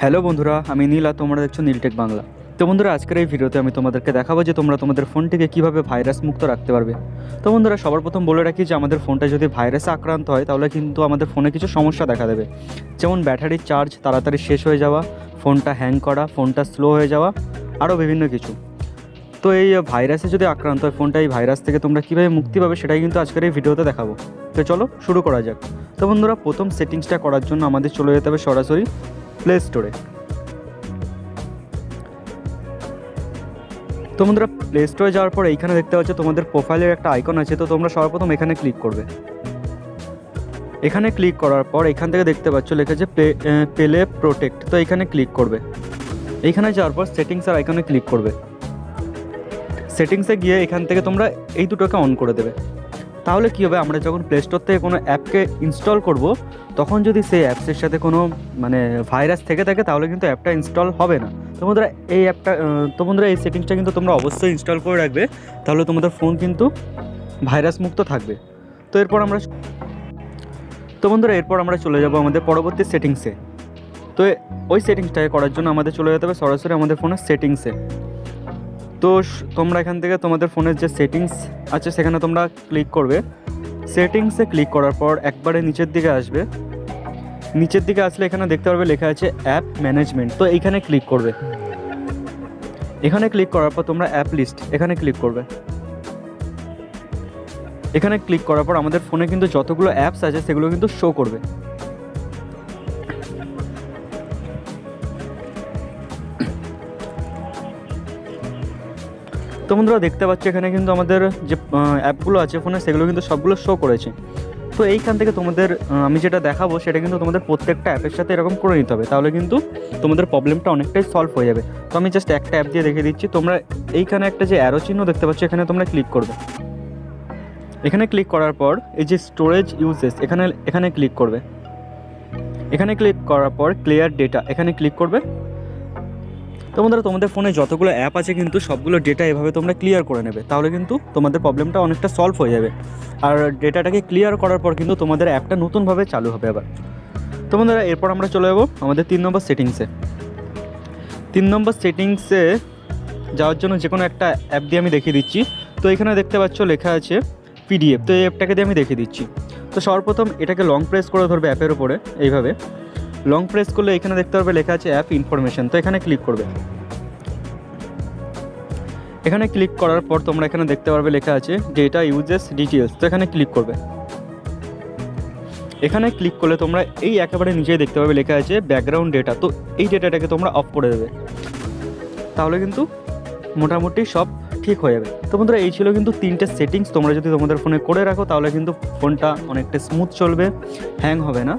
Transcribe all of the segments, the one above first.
Hello বন্ধুরা, আমি নীল তোমরা দেখছ নীলটেক বাংলা। তো বন্ধুরা, আজকের এই ভিডিওতে আমি তোমাদেরকে দেখাবো যে তোমরা তোমাদের ফোনটিকে কীভাবে ভাইরাস মুক্ত রাখতে পারবে। তো বন্ধুরা, সবার প্রথম বলে রাখি যে আমাদের ফোনটা যদি ভাইরাসে আক্রান্ত হয়, তাহলে কিন্তু আমাদের ফোনে কিছু সমস্যা দেখা দেবে। যেমন ব্যাটারির চার্জ তাড়াতাড়ি শেষ হয়ে যাওয়া, ফোনটা হ্যাং করা, ফোনটা স্লো হয়ে যাওয়া, আরও বিভিন্ন কিছু। তো এই ভাইরাসে যদি আক্রান্ত হয়, ফোনটা এই ভাইরাস থেকে তোমরা কীভাবে মুক্তি পাবে সেটাই কিন্তু আজকের এই ভিডিওতে দেখাবো। তো চলো শুরু করা যাক। তো বন্ধুরা, প্রথম সেটিংসটা করার জন্য আমাদের চলে যেতে হবে সরাসরি প্লে স্টোরে তো বন্ধুরা প্লে স্টোরে যাওয়ার পর এইখানে দেখতে পাচ্ছ তোমাদের প্রোফাইলের একটা আইকন আছে, তো তোমরা সর্বপ্রথম এখানে ক্লিক করবে। এখানে ক্লিক করার পর এখান থেকে দেখতে পাচ্ছ লেখা আছে পেলে প্রোটেক্ট তো এখানে ক্লিক করবে। এইখানে যাওয়ার পর সেটিংস আর আইকনে ক্লিক করবে। সেটিংসে গিয়ে এখান থেকে তোমরা এই দুটোকে অন করে দেবে। তাহলে কী হবে? আমরা যখন প্লে স্টোর থেকে কোনো অ্যাপকে ইনস্টল করব, তখন যদি সেই অ্যাপসের সাথে কোনো মানে ভাইরাস থেকে থাকে, তাহলে কিন্তু অ্যাপটা ইনস্টল হবে না। তো বন্ধুরা, এই অ্যাপটা তো বন্ধুরা, এই সেটিংসটা কিন্তু তোমরা অবশ্যই ইনস্টল করে রাখবে। তাহলে তোমাদের ফোন কিন্তু ভাইরাস মুক্ত থাকবে। তো এরপর আমরা তো বন্ধুরা, এরপর আমরা চলে যাব আমাদের পরবর্তী সেটিংসে তো ওই সেটিংসটাকে করার জন্য আমাদের চলে যেতে হবে সরাসরি আমাদের ফোনের সেটিংসে তো তোমরা এখান থেকে তোমাদের ফোনের যে সেটিংস আছে, সেখানে তোমরা ক্লিক করবে। সেটিংসে ক্লিক করার পর একবারে নিচের দিকে আসবে। নিচের দিকে আসলে এখানে দেখতে পারবে লেখা আছে অ্যাপ ম্যানেজমেন্ট তো এইখানে ক্লিক করবে। এখানে ক্লিক করার পর তোমরা অ্যাপ লিস্ট এখানে ক্লিক করবে। এখানে ক্লিক করার পর আমাদের ফোনে কিন্তু যতগুলো অ্যাপস আছে, সেগুলো কিন্তু শো করবে। তো বন্ধুরা দেখতে পাচ্ছি, এখানে কিন্তু আমাদের যে অ্যাপগুলো আছে ফোনে, সেগুলো কিন্তু সবগুলো শো করেছে। তো এইখান থেকে তোমাদের আমি যেটা দেখাবো, সেটা কিন্তু তোমাদের প্রত্যেকটা অ্যাপের সাথে এরকম করে নিতে হবে। তাহলে কিন্তু তোমাদের প্রবলেমটা অনেকটাই সলভ হয়ে যাবে। তো আমি জাস্ট একটা অ্যাপ দিয়ে দেখিয়ে দিচ্ছি। তোমরা এইখানে একটা যে অ্যারো চিহ্ন দেখতে পাচ্ছ, এখানে তোমরা ক্লিক করবে। এখানে ক্লিক করার পর, এই যে স্টোরেজ ইউজেস এখানে এখানে ক্লিক করবে। এখানে ক্লিক করার পর ক্লিয়ার ডেটা এখানে ক্লিক করবে। তো বন্ধুরা, তোমাদের ফোনে যতগুলো অ্যাপ আছে কিন্তু সবগুলো ডেটা এভাবে তোমরা ক্লিয়ার করে নেবে। তাহলে কিন্তু তোমাদের প্রবলেমটা অনেকটা সলভ হয়ে যাবে। আর ডেটাটাকে ক্লিয়ার করার পর কিন্তু তোমাদের অ্যাপটা নতুনভাবে চালু হবে আবার। তো বন্ধুরা, এরপর আমরা চলে যাব আমাদের তিন নম্বর সেটিংসে তিন নম্বর সেটিংসে যাওয়ার জন্য যে কোনো একটা অ্যাপ দিয়ে আমি দেখিয়ে দিচ্ছি। তো এখানে দেখতে পাচ্ছ লেখা আছে পিডিএফ তো এই অ্যাপটাকে দিয়ে আমি দেখিয়ে দিচ্ছি। তো সর্বপ্রথম এটাকে লং প্রেস করে ধরবে অ্যাপের উপরে, এইভাবে। লং প্রেস করলে এখানে দেখতে পারবে লেখা আছে অ্যাপ ইনফরমেশন তো এখানে ক্লিক করবে। এখানে ক্লিক করার পর তোমরা এখানে দেখতে পারবে লেখা আছে ডেটা ইউজেস ডিটেলস তো এখানে ক্লিক করবে। এখানে ক্লিক করলে তোমরা এই একেবারে নিজেই দেখতে পাবে লেখা আছে ব্যাকগ্রাউন্ড ডেটা তো এই ডেটাটাকে তোমরা অফ করে দেবে। তাহলে কিন্তু মোটামুটি সব ঠিক হয়ে যাবে। তো বন্ধুরা, এই ছিল কিন্তু তিনটে সেটিংস তোমরা যদি তোমাদের ফোনে করে রাখো, তাহলে কিন্তু ফোনটা অনেকটা স্মুথ চলবে হ্যাং হবে না।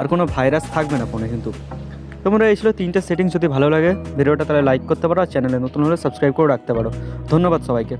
আর কোনো ভাইরাস থাকবে না ফোনে কিন্তু। তোমরা এই ছিল তিনটা সেটিং যদি ভালো লাগে, ভিডিওটা তাহলে লাইক করতে পারো আর চ্যানেলে নতুন হলে সাবস্ক্রাইব করে রাখতে পারো। ধন্যবাদ সবাইকে।